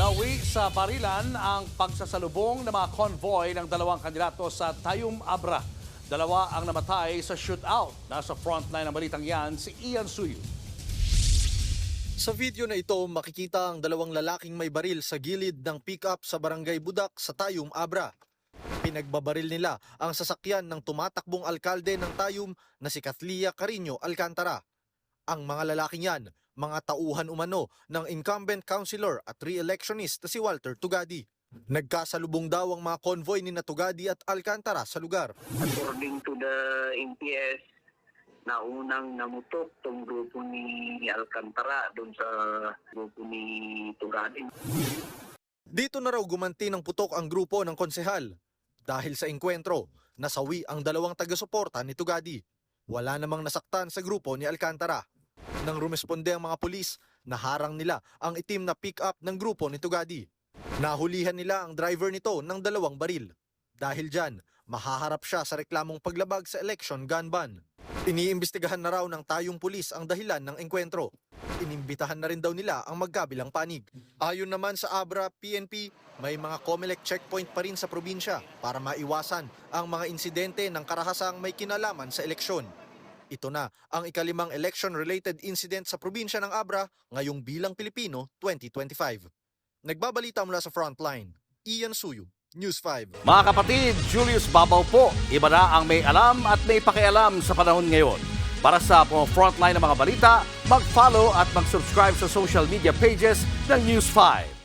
Nawi sa barilan ang pagsasalubong ng mga convoy ng dalawang kandidato sa Tayum Abra. Dalawa ang namatay sa shootout. Nasa frontline ng balitang yan si Ian Suyu. Sa video na ito, makikita ang dalawang lalaking may baril sa gilid ng pick-up sa Barangay Budak sa Tayum, Abra. Pinagbabaril nila ang sasakyan ng tumatakbong alkalde ng Tayum na si Catlia Carino Alcantara. Ang mga lalaking yan, mga tauhan umano ng incumbent councilor at re-electionist na si Walter Tugadi. Nagkasalubong daw ang mga convoy ni na Tugadi at Alcantara sa lugar. according to the NPS, na unang namutok tong grupo ni Alcantara doon sa grupo ni Tugadin. Dito na raw gumanti ng putok ang grupo ng konsehal. Dahil sa engkwentro, nasawi ang dalawang taga-suporta ni Tugadi. Wala namang nasaktan sa grupo ni Alcantara. Nang rumesponde ang mga pulis, naharang nila ang itim na pick-up ng grupo ni Tugadi. Nahulihan nila ang driver nito ng dalawang baril. Dahil dyan, mahaharap siya sa reklamong paglabag sa election gun ban. Iniimbestigahan na raw ng tayong pulis ang dahilan ng engkwentro. Inimbitahan na rin daw nila ang magkabilang panig. Ayon naman sa Abra PNP, may mga COMELEC checkpoint pa rin sa probinsya para maiwasan ang mga insidente ng karahasang may kinalaman sa eleksyon. Ito na ang ikalimang election-related incident sa probinsya ng Abra ngayong bilang Pilipino 2025. Nagbabalita mula sa Frontline, Ian Suyu, News 5. Mga kapatid, Julius Babaw po. Iba na ang may alam at may pakialam sa panahon ngayon. Para sa mga frontline ng mga balita, mag-follow at mag-subscribe sa social media pages ng News 5.